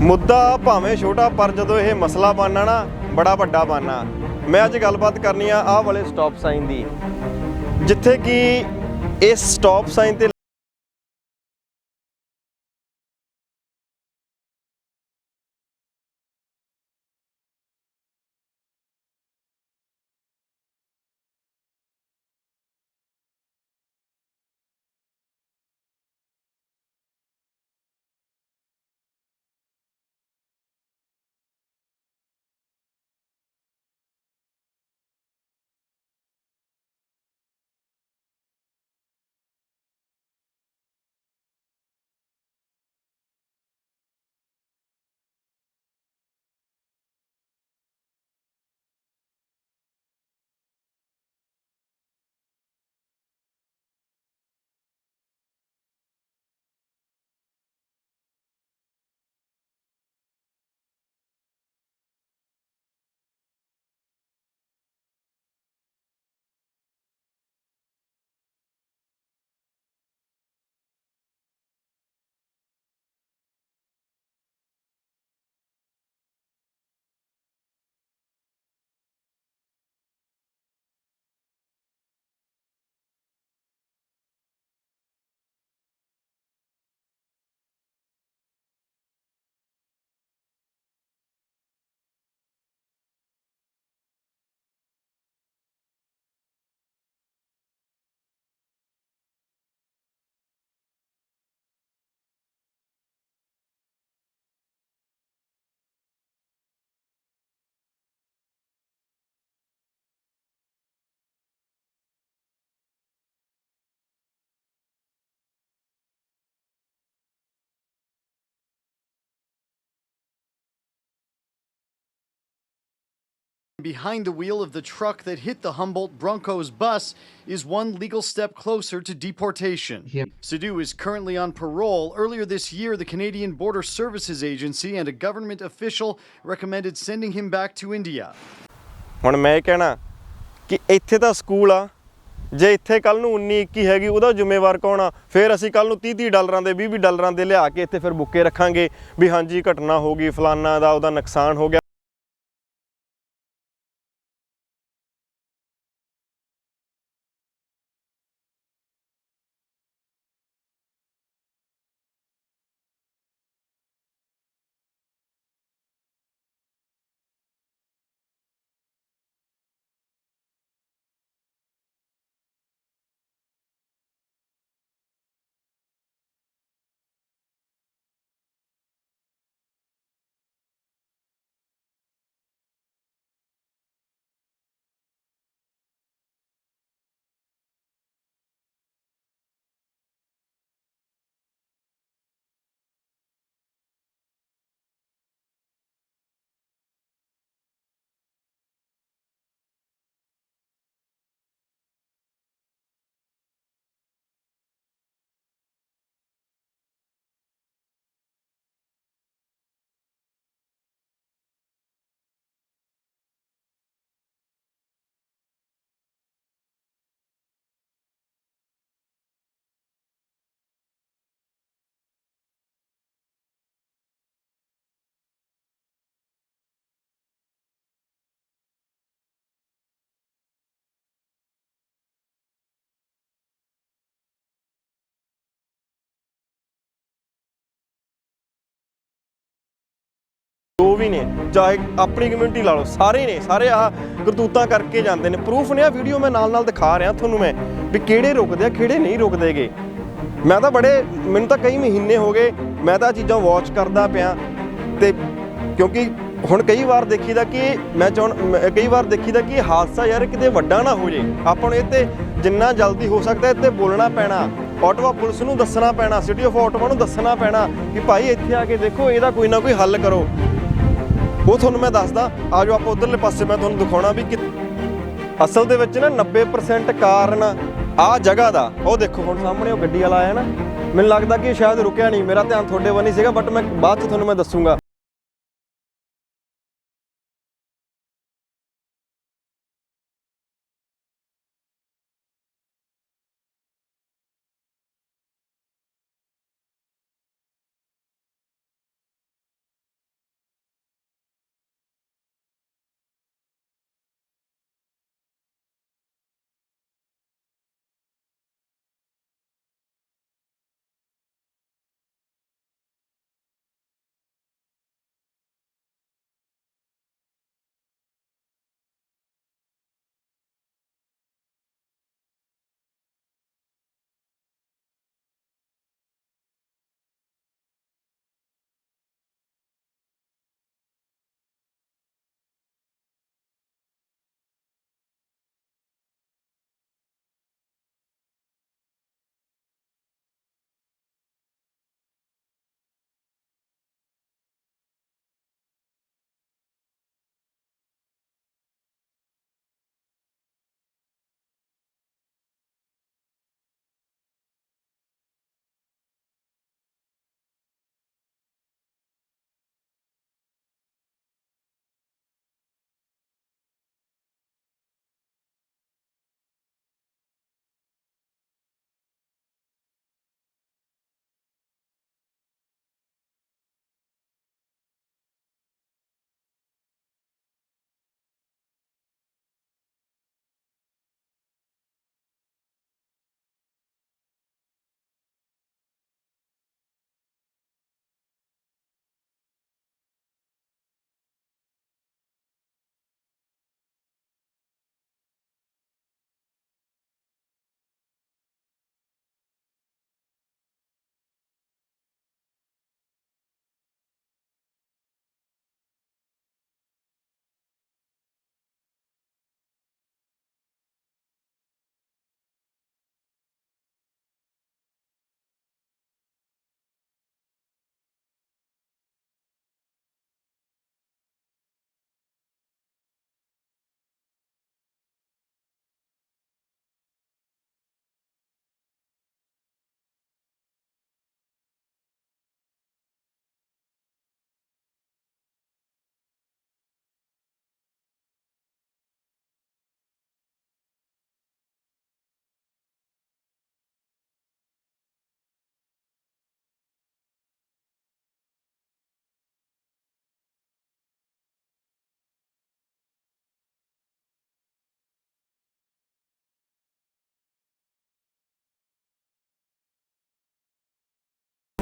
ਮੁੱਦਾ ਭਾਵੇਂ ਛੋਟਾ, ਪਰ ਜਦੋਂ ਇਹ ਮਸਲਾ ਬਣਨਾ ਨਾ, ਬੜਾ ਵੱਡਾ ਬਣਨਾ। ਮੈਂ ਅੱਜ ਗੱਲਬਾਤ ਕਰਨੀ ਆ ਆਹ ਵਾਲੇ ਸਟਾਪ ਸਾਈਨ ਦੀ। ਜਿੱਥੇ ਕਿ ਇਸ ਸਟਾਪ ਸਾਈਨ ਤੇ Behind the wheel of the truck that hit the Humboldt Broncos bus is one legal step closer to deportation. Yeah. Sidhu is currently on parole. Earlier this year, the Canadian Border Services Agency and a government official recommended sending him back to India. ਹੁਣ ਮੈਂ ਇਹ ਕਹਿਣਾ ਕਿ ਇੱਥੇ ਤਾਂ school ਆ ਜੇ ਇੱਥੇ ਕੱਲ ਨੂੰ 19 21 ਹੈਗੀ ਉਹਦਾ ਜ਼ਿੰਮੇਵਾਰ ਕੌਣ ਆ ਫਿਰ ਅਸੀਂ ਕੱਲ ਨੂੰ 30 30 ਡਾਲਰਾਂ ਦੇ 20 20 ਡਾਲਰਾਂ ਦੇ ਲਿਆ ਕੇ ਇੱਥੇ ਫਿਰ ਬੁੱਕੇ ਰੱਖਾਂਗੇ ਵੀ ਹਾਂਜੀ ਘਟਨਾ ਹੋ ਗਈ ਫਲਾਨਾ ਦਾ ਉਹਦਾ ਨੁਕਸਾਨ ਹੋ ਗਿਆ ਵੀ ਨੇ ਚਾਹੇ ਆਪਣੀ ਕਮਿਊਨਿਟੀ ਲਾ ਲਓ, ਸਾਰੇ ਨੇ, ਸਾਰੇ ਆਹ ਕਰਤੂਤਾਂ ਕਰਕੇ ਜਾਂਦੇ ਨੇ। ਪ੍ਰੂਫ ਨੇ ਆ ਵੀਡੀਓ ਮੈਂ ਨਾਲ ਨਾਲ ਦਿਖਾ ਰਿਹਾ ਤੁਹਾਨੂੰ ਮੈਂ, ਵੀ ਕਿਹੜੇ ਰੁਕਦੇ ਆ, ਕਿਹੜੇ ਨਹੀਂ ਰੁਕਦੇਗੇ ਮੈਂ ਤਾਂ ਬੜੇ, ਮੈਨੂੰ ਤਾਂ ਕਈ ਮਹੀਨੇ ਹੋ ਗਏ, ਮੈਂ ਤਾਂ ਚੀਜ਼ਾਂ ਵਾਚ ਕਰਦਾ ਪਿਆ। ਤੇ ਕਿਉਂਕਿ ਹੁਣ ਕਈ ਵਾਰ ਦੇਖੀਦਾ ਕਿ ਮੈਂ ਚਾਹਣ ਕਈ ਵਾਰ ਦੇਖੀਦਾ ਕਿ ਹਾਦਸਾ ਯਾਰ ਕਿਤੇ ਵੱਡਾ ਨਾ ਹੋ ਜੇ। ਆਪਾਂ ਨੂੰ ਇਹ ਤੇ ਜਿੰਨਾ ਜਲਦੀ ਹੋ ਸਕਦਾ ਇਹ ਤੇ ਬੋਲਣਾ ਪੈਣਾ ਆਟਵਾ ਪੁਲਿਸ ਨੂੰ ਦੱਸਣਾ ਪੈਣਾ ਸਿਟੀ ਆਫ ਆਟਵਾ ਨੂੰ ਦੱਸਣਾ ਪੈਣਾ, ਕਿ ਭਾਈ ਇੱਥੇ ਆ ਕੇ ਦੇਖੋ, ਇਹਦਾ ਕੋਈ ਨਾ ਕੋਈ ਹੱਲ ਕਰੋ। ਉਹ ਤੁਹਾਨੂੰ ਮੈਂ ਦੱਸਦਾ, ਆਜੋ ਆਪਾਂ ਉਧਰਲੇ ਪਾਸੇ ਮੈਂ ਤੁਹਾਨੂੰ ਦਿਖਾਉਣਾ ਵੀ ਕਿ ਅਸਲ ਦੇ ਵਿੱਚ ਨਾ 90% ਕਾਰਨ ਆ ਜਗ੍ਹਾ ਦਾ। ਉਹ ਦੇਖੋ ਹੁਣ ਸਾਹਮਣੇ ਉਹ ਗੱਡੀ ਵਾਲਾ ਆਇਆ ਨਾ। ਮੈਨੂੰ ਲੱਗਦਾ ਕਿ ਸ਼ਾਇਦ ਰੁਕਿਆ ਨਹੀਂ, ਮੇਰਾ ਧਿਆਨ ਤੁਹਾਡੇ ਵੱਲ ਨਹੀਂ ਸੀਗਾ ਬਟ ਮੈਂ ਬਾਅਦ ਚ ਤੁਹਾਨੂੰ ਮੈਂ ਦੱਸੂਗਾ।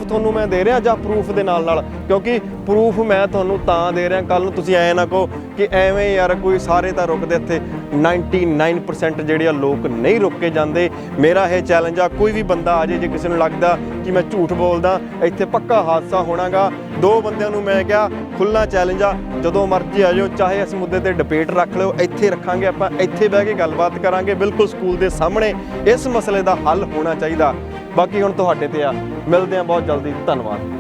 ਤੁਹਾਨੂੰ ਮੈਂ ਦੇ ਰਿਹਾ ਜਾਂ ਪ੍ਰੂਫ ਦੇ ਨਾਲ ਨਾਲ? ਕਿਉਂਕਿ ਪ੍ਰੂਫ ਮੈਂ ਤੁਹਾਨੂੰ ਤਾਂ ਦੇ ਰਿਹਾ ਕੱਲ ਨੂੰ ਤੁਸੀਂ ਐ ਨਾ ਕਹੋ ਕਿ ਐਵੇਂ ਯਾਰ ਕੋਈ ਸਾਰੇ ਤਾਂ ਰੁਕਦੇ ਇੱਥੇ। 99% ਜਿਹੜੇ ਆ ਲੋਕ ਨਹੀਂ ਰੁਕੇ ਜਾਂਦੇ। ਮੇਰਾ ਇਹ ਚੈਲੰਜ ਆ, ਕੋਈ ਵੀ ਬੰਦਾ ਆ ਜੇ ਜੇ ਕਿਸੇ ਨੂੰ ਲੱਗਦਾ ਕਿ ਮੈਂ ਝੂਠ ਬੋਲਦਾ, ਇੱਥੇ ਪੱਕਾ ਹਾਦਸਾ ਹੋਣਾਗਾ। ਦੋ ਬੰਦਿਆਂ ਨੂੰ ਮੈਂ ਕਿਹਾ ਖੁੱਲਾ ਚੈਲੰਜ ਆ, ਜਦੋਂ ਮਰਜ਼ੀ ਆ ਜਾਓ, ਚਾਹੇ ਇਸ ਮੁੱਦੇ ਤੇ ਡਿਬੇਟ ਰੱਖ ਲਿਓ, ਇੱਥੇ ਰੱਖਾਂਗੇ ਆਪਾਂ, ਇੱਥੇ ਬਹਿ ਕੇ ਗੱਲਬਾਤ ਕਰਾਂਗੇ। ਬਿਲਕੁਲ ਸਕੂਲ ਦੇ ਸਾਹਮਣੇ ਇਸ ਮਸਲੇ ਦਾ ਹੱਲ ਹੋਣਾ ਚਾਹੀਦਾ। ਬਾਕੀ ਹੁਣ ਤੁਹਾਡੇ ਤੇ ਆ। ਮਿਲਦੇ ਆ ਬਹੁਤ ਜਲਦੀ। ਧੰਨਵਾਦ।